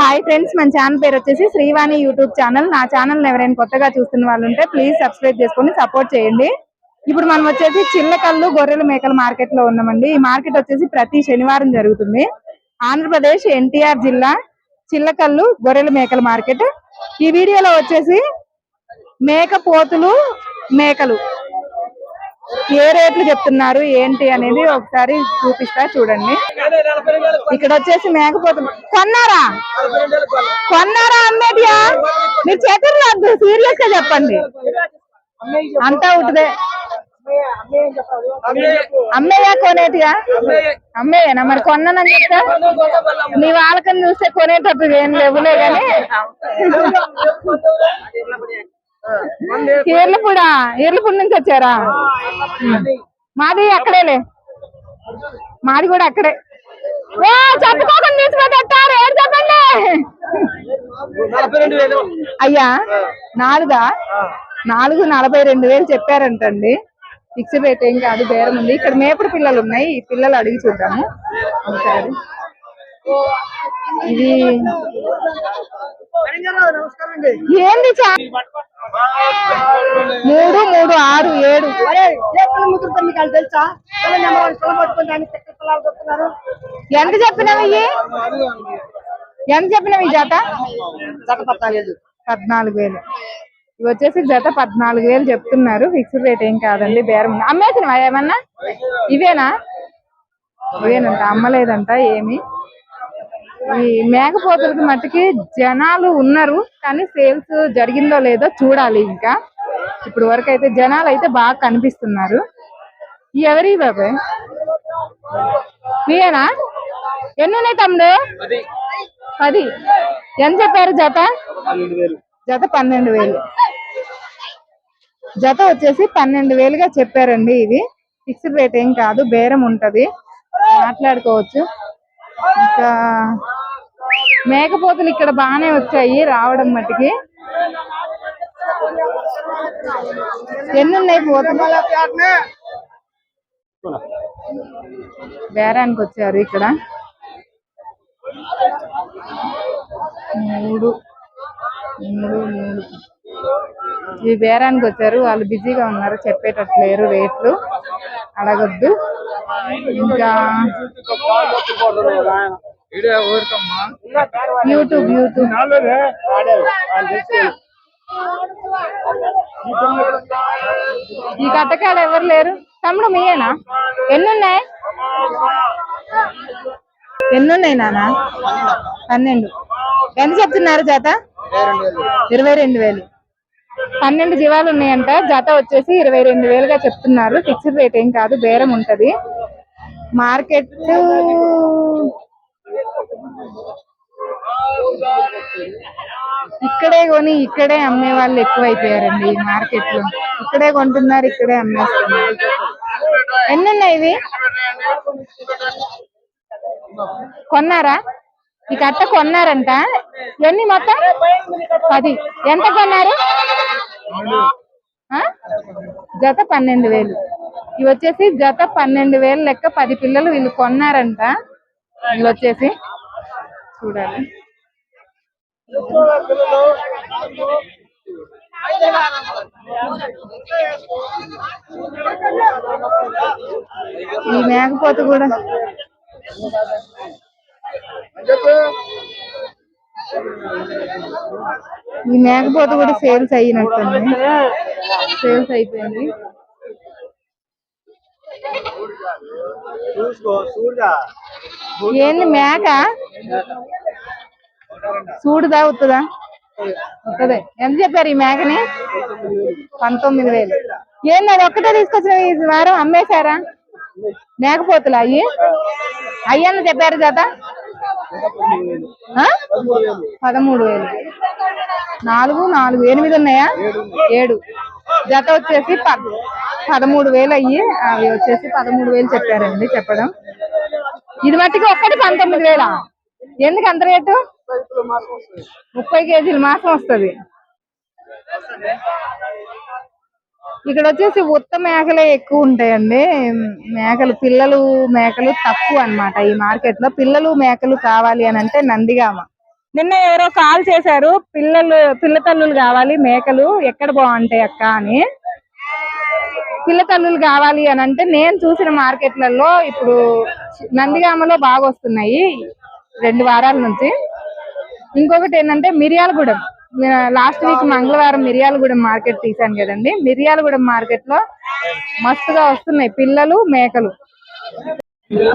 Hi friends మన channel పేరు వచ్చేసి శ్రీవాణి యూట్యూబ్ ఛానల్ నా ఛానల్ ఎవరైనా కొత్తగా చూస్తున్న వాళ్ళు ఉంటే ప్లీజ్ సబ్స్క్రైబ్ చేసుకొని సపోర్ట్ చేయండి. ఇప్పుడు మనం వచ్చేసి చిల్లకల్లు గొర్రెల మేకల మార్కెట్లో ఉన్నామండి. ఈ మార్కెట్ వచ్చేసి ప్రతి శనివారం జరుగుతుంది. ఆంధ్రప్రదేశ్ ఎన్టీఆర్ జిల్లా చిల్లకల్లు గొర్రెల మేకల మార్కెట్ ఈ వీడియోలో వచ్చేసి మేక పోతులు మేకలు. ఏ రేట్లు చెప్తున్నారు ఏంటి అనేది ఒకసారి చూపిస్తా చూడండి. ఇక్కడ వచ్చేసి మేకపోతులు కొన్నారా? కొన్నారా అమ్మేటియా? మీరు చేతులు వద్దు సీరియస్గా చెప్పండి. అంతా ఉంటదే అమ్మేయా కొనేటియా? అమ్మేయేనా? మరి కొన్నానని చెప్తా? నీ వాళ్ళకని చూస్తే కొనేటట్టు ఏం లేవులే కానీ. ఈర్లపూడా ఈర్లపూడి నుంచి వచ్చారా? మాది. అక్కడేలే. మాది కూడా అక్కడే. ఓ చెప్పుకోకుండా తీసుకుపోతారు ఏడు చెప్పండి. అయ్యా నాలుగా? నాలుగు నలభై రెండు వేలు చెప్పారంటండి. ఫిక్స్ రేట్ ఏం కాదు బేరం ఉంది. ఇక్కడ మేపుడు పిల్లలు ఉన్నాయి. ఈ పిల్లలు అడిగి చూద్దాము. ఒకసారి ఇది ఏంది చా మూడు మూడు ఆరు ఏడు. తెలుసా? పిల్లలు చెప్తున్నారు ఎంత చెప్పినావు ఎంత చెప్పినావు ఈ జత? జత పట్టాలేదు పద్నాలుగు వేలు. ఇవి వచ్చేసి జత పద్నాలుగు వేలు చెప్తున్నారు. ఫిక్స్డ్ రేట్ ఏం కాదండి బేరం ఉంది. అమ్మేసినవా ఏమన్నా? ఇవేనా? ఇవేనంట అమ్మలేదంట ఏమి? ఈ మేకపోతులకి మట్టుకి జనాలు ఉన్నారు కానీ సేల్స్ జరిగిందో లేదో చూడాలి ఇంకా. ఇప్పుడు వరకు అయితే జనాలు అయితే బాగా కనిపిస్తున్నారు. ఎవరి బాబాయ్? మీయేనా ఎన్ని ఉన్నాయి తమ్ముడు? పది. ఎంత చెప్పారు జత? జత పన్నెండు వేలు. జత వచ్చేసి పన్నెండు వేలుగా చెప్పారండి ఇది. ఫిక్స్డ్ రేట్ ఏం కాదు బేరం ఉంటది. మాట్లాడుకోవచ్చు. ఇంకా మేకపోతులు ఇక్కడ బాగానే వచ్చాయి రావడం మట్టుకి ఎన్ని ఉన్నాయి పోతులు బేరానికి వచ్చారు ఇక్కడ. మూడు మూడు మూడు. ఇవి బేరానికి వచ్చారు. వాళ్ళు బిజీగా ఉన్నారు. చెప్పేటట్లు లేరు రేట్లు. అడగొద్దు. ఇంకా యూట్యూబ్ యూట్యూబ్. ఈ కట్టకాడ ఎవరు లేరు? తమ్ముడు మీయేనా? ఎన్ని ఉన్నాయి ఎన్ని ఉన్నాయి నాన్న? పన్నెండు. ఎంత చెప్తున్నారు జత? ఇరవై రెండు వేలు. పన్నెండు జీవాలు ఉన్నాయంట. జత వచ్చేసి ఇరవై రెండు వేలుగా చెప్తున్నారు. ఫిక్స్డ్ రేట్ ఏం కాదు బేరం ఉంటది. మార్కెట్ ఇక్కడే కొని ఇక్కడే అమ్మే వాళ్ళు ఎక్కువైపోయారండి ఈ మార్కెట్లో ఇక్కడే కొంటున్నారు ఇక్కడే అమ్మేస్తున్నారు. ఎన్ని ఉన్నాయి ఇవి? కొన్నారా? ఈ కట్ట కొన్నారంట. ఎన్ని మొత్తం? పది. ఎంత కొన్నారు? జత పన్నెండు వేలు. ఇవి వచ్చేసి జత పన్నెండు వేలు లెక్క పది పిల్లలు వీళ్ళు కొన్నారంట. ఇవి వచ్చేసి చూడాలి. ఈ మేకపోతు కూడా ఈ మేకపోతు కూడా సేల్స్ అయినట్టుంది. సేల్స్ అయిపోయింది. చూసుకో చూడగా ఏంది మేక? చూడుదా ఉత్తదా ఉత్తదే ఎంత చెప్పారు ఈ మేకని? పంతొమ్మిది వేలు. ఏంది అది ఒక్కటే తీసుకొచ్చిన ఈ వారం అమ్మేశారా? మేకపోతులు అయ్యి? అయ్యన్న చెప్పారు జత ఆ? పదమూడు వేలు. నాలుగు నాలుగు ఎనిమిది ఉన్నాయా? ఏడు. జత వచ్చేసి పదమూడు వేలు అయ్యి అవి వచ్చేసి పదమూడు వేలు చెప్పారండి చెప్పడం. ఇది మట్టికి ఒక్కటి పంతొమ్మిది వేల. ఎందుకు అంత రేటు? ముప్పై కేజీలు మాసం వస్తుంది. ఇక్కడ వచ్చేసి ఉత్త మేకలే ఎక్కువ ఉంటాయండి. మేకలు పిల్లలు మేకలు తక్కువ అన్నమాట ఈ మార్కెట్లో పిల్లలు మేకలు కావాలి అని అంటే నందిగామ. నిన్న ఎవరో కాల్ చేశారు పిల్లలు పిల్ల తల్లులు కావాలి మేకలు ఎక్కడ బాగుంటాయి అక్క అని. పిల్లతల్లులు కావాలి అని అంటే నేను చూసిన మార్కెట్లలో ఇప్పుడు నందిగామలో బాగా వస్తున్నాయి రెండు వారాల నుంచి. ఇంకొకటి ఏంటంటే మిరియాలగూడెం. లాస్ట్ వీక్ మంగళవారం మిరియాలగూడెం మార్కెట్ తీసాను కదండి. మిరియాలగూడెం మార్కెట్లో మస్తుగా వస్తున్నాయి పిల్లలు మేకలు.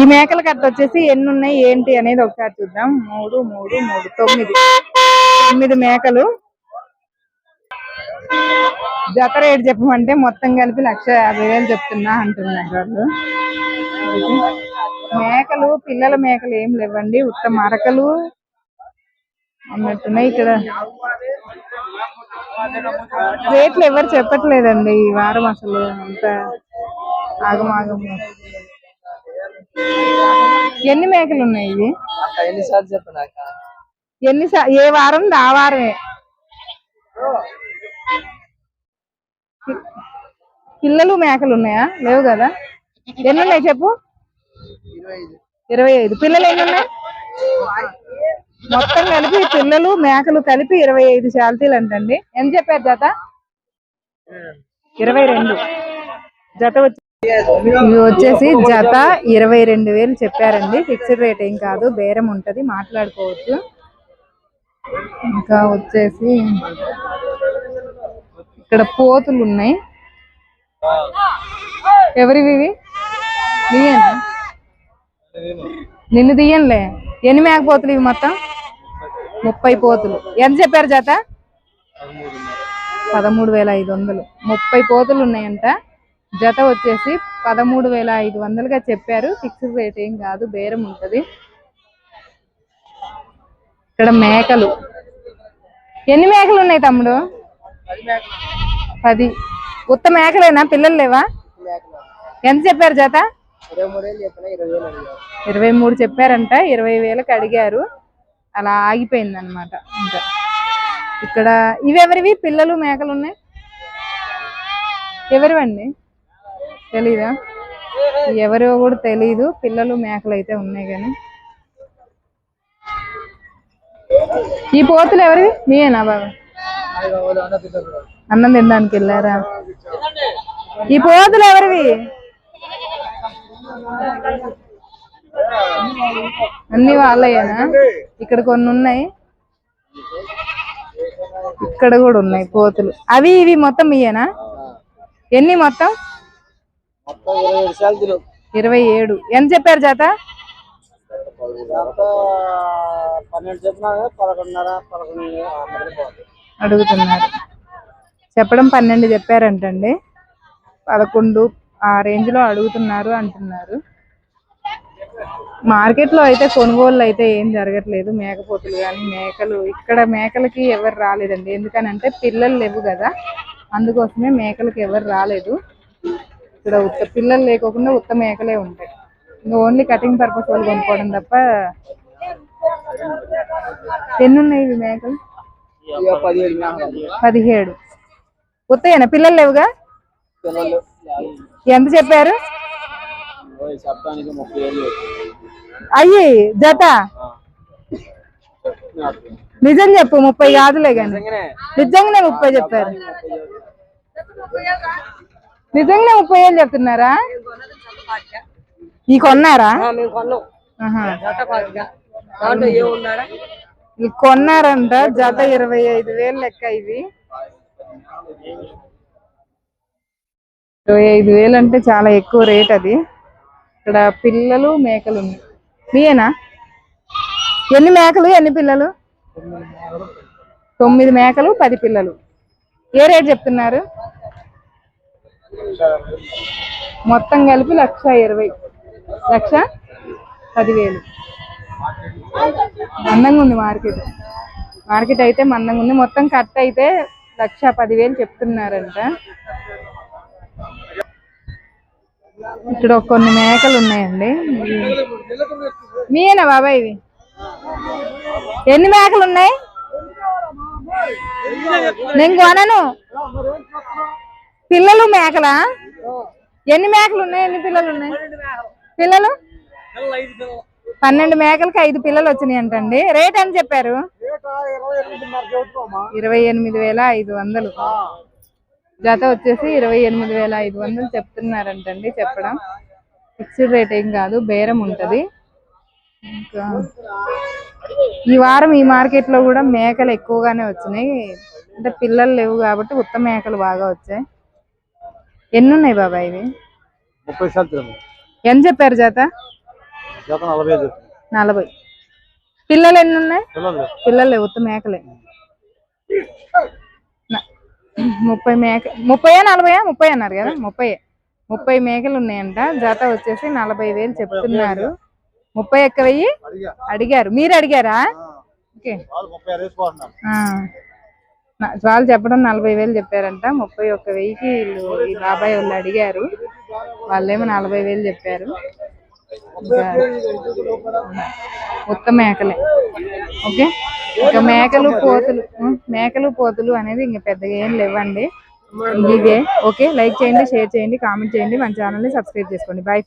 ఈ మేకల కట్ట వచ్చేసి ఎన్ని ఉన్నాయి ఏంటి అనేది ఒకసారి చూద్దాం. మూడు మూడు మూడు తొమ్మిది. తొమ్మిది మేకలు. జత రేట్ చెప్పమంటే మొత్తం కలిపి లక్ష యాభై వేలు చెప్తున్నా అంటున్నారు వాళ్ళు. మేకలు పిల్లల మేకలు ఏం లేవండి. ఉత్త మరకలు అన్నట్టున్నాయి ఇక్కడ. రేట్లు ఎవరు చెప్పట్లేదండి ఈ వారం అసలు అంత ఆగమాగం. ఎన్ని మేకలు ఉన్నాయి ఇవి? ఎన్నిసార్లు చెప్పినాక? ఎన్ని సా- ఏ వారం ఆ వారమే? పిల్లలు మేకలు ఉన్నాయా? లేవు కదా? ఎన్ని ఉన్నాయి చెప్పు? ఇరవై ఐదు. పిల్లలు ఎన్ని ఉన్నాయి మొత్తం కలిపి పిల్లలు మేకలు కలిపి ఇరవై ఐదు శాలతీలు అంటండి. ఎంత చెప్పారు జత? ఇరవై రెండు. జత వచ్చి ఇవి వచ్చేసి జత ఇరవై రెండు వేలు చెప్పారండి. ఫిక్స్డ్ రేట్ ఏం కాదు. బేరం ఉంటది. మాట్లాడుకోవచ్చు. ఇంకా వచ్చేసి ఇక్కడ పోతులు ఉన్నాయి ఎవరివి ఇవి? నిన్ను దియ్యంలే ఎన్ని మేకపోతులు ఇవి మొత్తం? ముప్పై పోతులు. ఎంత చెప్పారు జత? పదమూడు వేల ఐదు వందలు. ముప్పై పోతులు ఉన్నాయంట. జత వచ్చేసి పదమూడు వేల ఐదు వందలుగా చెప్పారు. ఫిక్స్డ్ రేట్ ఏం కాదు బేరం ఉంటది. ఇక్కడ మేకలు. ఎన్ని మేకలు ఉన్నాయి తమ్ముడు? పది. ఉత్త మేకలేనా? పిల్లలు లేవా? ఎంత చెప్పారు జత? ఇరవై మూడు చెప్పారంట ఇరవై వేలకు అడిగారు. అలా ఆగిపోయింది అనమాట ఇంకా. ఇక్కడ ఇవెవరివి? పిల్లలు మేకలు ఉన్నాయి? ఎవరివండి? తెలీదా? ఎవరో కూడా తెలీదు పిల్లలు మేకలు అయితే ఉన్నాయి కానీ. ఈ పోతులు ఎవరివి? మీయేనా బాబా? అన్నం తినడానికి వెళ్ళారా? ఈ పోతులు ఎవరివి? అన్ని వాళ్ళయేనా? ఇక్కడ కొన్ని ఉన్నాయి. ఇక్కడ కూడా ఉన్నాయి పోతులు. అవి ఇవి మొత్తం మీయేనా ఎన్ని మొత్తం? ఇరవై ఏడు. ఎంత చెప్పారు జాత? పన్నెండు చెప్పిన పదకొండున్నర పదకొండు అడుగుతున్నారు. చెప్పడం పన్నెండు చెప్పారంటండి. పదకొండు ఆ రేంజ్లో అడుగుతున్నారు అంటున్నారు. మార్కెట్లో అయితే కొనుగోళ్ళు అయితే ఏం జరగట్లేదు. మేకపోతులు కానీ మేకలు ఇక్కడ మేకలకి ఎవరు రాలేదండి. ఎందుకనంటే పిల్లలు లేవు కదా. అందుకోసమే మేకలకి ఎవరు రాలేదు. ఇక్కడ ఉత్త పిల్లలు లేకోకుండా ఉత్త మేకలే ఉంటాయి. ఇంకా ఓన్లీ కటింగ్ పర్పస్ వాళ్ళు కొనుక్కోవడం తప్ప ఎన్నున్నాయి ఇవి మేకలు. పదిహేడు ఉత్తయ్యన? పిల్లలు లేవుగా? ఎంత చెప్పారు? అయ్యి జత? నిజం చెప్పు ముప్పై కాదులే కానీ నిజంగానే? ముప్పై చెప్పారు. నిజంగానే ముప్పై ఏళ్ళు చెప్తున్నారా? ఈ కొన్నారా? మేము కొన్నారంట జత ఇరవై ఐదు వేలు లెక్క ఇవి ఇరవై ఐదు వేలు అంటే చాలా ఎక్కువ రేట్ అది. ఇక్కడ పిల్లలు మేకలు ఉన్నాయి. మీయేనా? ఎన్ని మేకలు ఎన్ని పిల్లలు? తొమ్మిది మేకలు పది పిల్లలు. ఏ రేట్ చెప్తున్నారు? మొత్తం కలిపి లక్ష ఇరవై. లక్ష పదివేలు. మందంగా ఉంది మార్కెట్. మార్కెట్ అయితే మందంగా ఉంది. మొత్తం కట్ అయితే లక్ష పదివేలు చెప్తున్నారంట. ఇక్కడ కొన్ని మేకలు ఉన్నాయండి. మీయేనా బాబాయ్ ఇవి? ఎన్ని మేకలు ఉన్నాయి? నేను కొనను. పిల్లలు మేకలా? ఎన్ని మేకలు ఉన్నాయి? ఎన్ని పిల్లలు ఉన్నాయి? పిల్లలు? పన్నెండు మేకలకి ఐదు పిల్లలు వచ్చినాయి అంటండి రేట్ ఎంత చెప్పారు? ఇరవై ఎనిమిది వేల ఐదు వందలు. జత వచ్చేసి ఇరవై ఎనిమిది వేల ఐదు వందలు చెప్తున్నారంటండి చెప్పడం. ఫిక్స్డ్ రేట్ ఏం కాదు బేరం ఉంటది. ఇంకా ఈ వారం ఈ మార్కెట్లో కూడా మేకలు ఎక్కువగానే వచ్చినాయి. అంటే పిల్లలు లేవు కాబట్టి ఉత్త మేకలు బాగా వచ్చాయి. ఎన్ని ఉన్నాయి బాబా ఇవి? ముప్పై ఎంత చెప్పారు జత? నలభై నలభై. పిల్లలు ఎన్ని ఉన్నాయి? పిల్లలు. ఉత్త మేకలే. ముప్పై మేక ముప్పయా నలభయా? ముప్పై అన్నారు కదా? ముప్పై ముప్పై మేకలు ఉన్నాయంట. జత వచ్చేసి నలభై వేలు చెప్తున్నారు. ముప్పై ఒక్క వెయ్యి? అడిగా. అడిగారు. మీరు అడిగారా? ఓకే. వాళ్ళు ముప్పై చెప్పడం నలభై వేలు చెప్పారంట. ముప్పై ఒక్క వెయ్యికి వీళ్ళు ఈ బాబాయ్ వాళ్ళు అడిగారు. వాళ్ళేమో నలభై వేలు చెప్పారు. మొత్తం ఉత్త మేకలే. ఓకే? ఇంకా మేకలు పోతులు మేకలు పోతులు అనేది ఇంకా పెద్దగా ఏం లేవండి. ఇవే. ఓకే? లైక్ చేయండి షేర్ చేయండి కామెంట్ చేయండి. మన ఛానల్ని సబ్స్క్రైబ్ చేసుకోండి. బాయ్